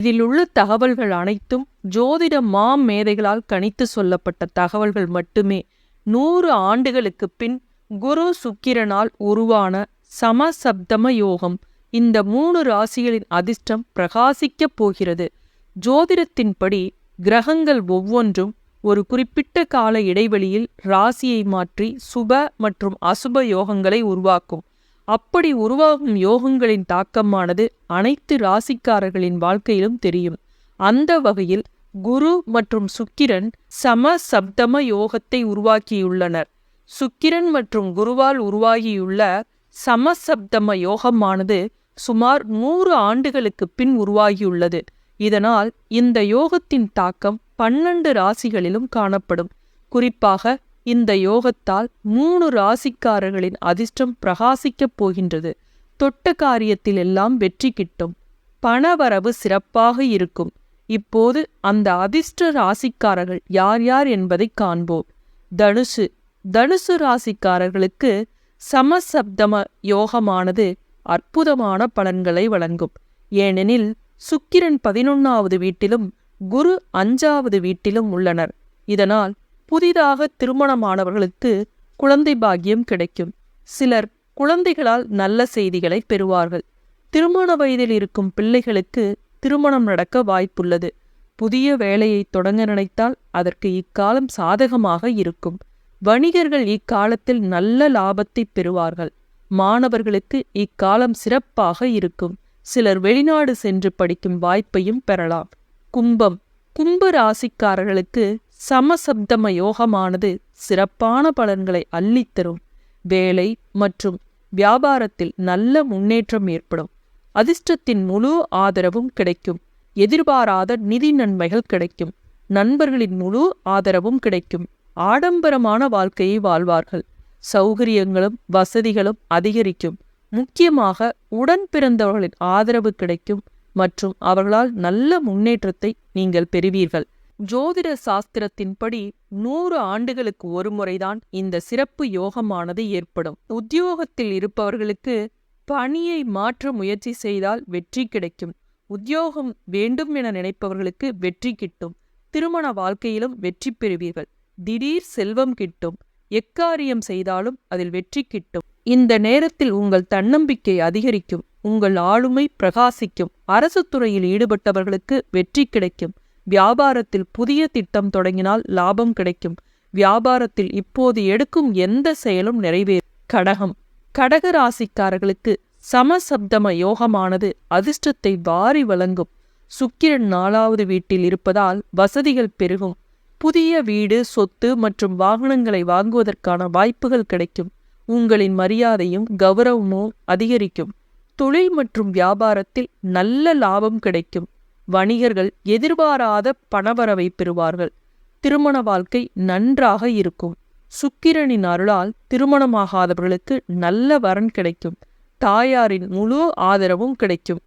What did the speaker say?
இதில் உள்ள தகவல்கள் அனைத்தும் ஜோதிட மாம் மேதைகளால் கணித்து சொல்லப்பட்ட தகவல்கள் மட்டுமே. நூறு ஆண்டுகளுக்கு பின் குரு சுக்கிரனால் உருவான சமசப்தம யோகம் இந்த மூணு ராசிகளின் அதிர்ஷ்டம் பிரகாசிக்கப் போகிறது. ஜோதிடத்தின்படி கிரகங்கள் ஒவ்வொன்றும் ஒரு குறிப்பிட்ட கால இடைவெளியில் ராசியை மாற்றி சுப மற்றும் அசுப யோகங்களை உருவாக்கும். அப்படி உருவாகும் யோகங்களின் தாக்கமானது அனைத்து ராசிக்காரர்களின் வாழ்க்கையிலும் தெரியும். அந்த வகையில் குரு மற்றும் சுக்கிரன் சம சப்தம யோகத்தை உருவாக்கியுள்ளனர். சுக்கிரன் மற்றும் குருவால் உருவாகியுள்ள சமசப்தம யோகமானது சுமார் நூறு ஆண்டுகளுக்கு பின் உருவாகியுள்ளது. இதனால் இந்த யோகத்தின் தாக்கம் பன்னெண்டு ராசிகளிலும் காணப்படும். குறிப்பாக இந்த யோகத்தால் மூணு ராசிக்காரர்களின் அதிர்ஷ்டம் பிரகாசிக்கப் போகின்றது. தொட்ட காரியத்தில் எல்லாம் வெற்றி கிட்டும். பணவரவு சிறப்பாக இருக்கும். இப்போது அந்த அதிர்ஷ்ட ராசிக்காரர்கள் யார் யார் என்பதை காண்போம். தனுசு. தனுசு ராசிக்காரர்களுக்கு சமசப்தம யோகமானது அற்புதமான பலன்களை வழங்கும். ஏனெனில் சுக்கிரன் பதினொன்னாவது வீட்டிலும் குரு அஞ்சாவது வீட்டிலும் உள்ளனர். இதனால் புதிதாக திருமணமானவர்களுக்கு குழந்தை பாக்கியம் கிடைக்கும். சிலர் குழந்தைகளால் நல்ல செய்திகளை பெறுவார்கள். திருமண வயதில் இருக்கும் பிள்ளைகளுக்கு திருமணம் நடக்க வாய்ப்புள்ளது. புதிய வேலையை தொடங்க நினைத்தால் அதற்கு இக்காலம் சாதகமாக இருக்கும். வணிகர்கள் இக்காலத்தில் நல்ல லாபத்தை பெறுவார்கள். மாணவர்களுக்கு இக்காலம் சிறப்பாக இருக்கும். சிலர் வெளிநாடு சென்று படிக்கும் வாய்ப்பையும் பெறலாம். கும்பம். கும்ப ராசிக்காரர்களுக்கு சமசப்தம யோகமானது சிறப்பான பலன்களை அள்ளித்தரும் வேலை மற்றும் வியாபாரத்தில் நல்ல முன்னேற்றம் ஏற்படும். அதிர்ஷ்டத்தின் முழு ஆதரவும் கிடைக்கும். எதிர்பாராத நிதி நன்மைகள் கிடைக்கும். நண்பர்களின் முழு ஆதரவும் கிடைக்கும். ஆடம்பரமான வாழ்க்கையை வாழ்வார்கள். சௌகரியங்களும் வசதிகளும் அதிகரிக்கும். முக்கியமாக உடன் பிறந்தவர்களின் ஆதரவு கிடைக்கும் மற்றும் அவர்களால் நல்ல முன்னேற்றத்தை நீங்கள் பெறுவீர்கள். ஜோதிட சாஸ்திரத்தின்படி நூறு ஆண்டுகளுக்கு ஒரு முறைதான் இந்த சிறப்பு யோகமானது ஏற்படும். உத்தியோகத்தில் இருப்பவர்களுக்கு பணியை மாற்ற முயற்சி செய்தால் வெற்றி கிடைக்கும். உத்தியோகம் வேண்டும் என நினைப்பவர்களுக்கு வெற்றி கிட்டும். திருமண வாழ்க்கையிலும் வெற்றி பெறுவீர்கள். திடீர் செல்வம் கிட்டும். எக்காரியம் செய்தாலும் அதில் வெற்றி கிட்டும். இந்த நேரத்தில் உங்கள் தன்னம்பிக்கை அதிகரிக்கும். உங்கள் ஆளுமை பிரகாசிக்கும். அரசு துறையில் ஈடுபட்டவர்களுக்கு வெற்றி கிடைக்கும். வியாபாரத்தில் புதிய திட்டம் தொடங்கினால் லாபம் கிடைக்கும். வியாபாரத்தில் இப்போது எடுக்கும் எந்த செயலும் நிறைவேறும். கடகம். கடக ராசிக்காரர்களுக்கு சமசப்தம யோகமானது அதிர்ஷ்டத்தை வாரி வழங்கும். சுக்கிரன் நாலாவது வீட்டில் இருப்பதால் வசதிகள் பெருகும். புதிய வீடு சொத்து மற்றும் வாகனங்களை வாங்குவதற்கான வாய்ப்புகள் கிடைக்கும். உங்களின் மரியாதையும் கௌரவமும் அதிகரிக்கும். தொழில் மற்றும் வியாபாரத்தில் நல்ல லாபம் கிடைக்கும். வணிகர்கள் எதிர்பாராத பணவரவை பெறுவார்கள். திருமண வாழ்க்கை நன்றாக இருக்கும். சுக்கிரனின் அருளால் திருமணமாகாதவர்களுக்கு நல்ல வரன் கிடைக்கும். தாயாரின் முழு ஆதரவும் கிடைக்கும்.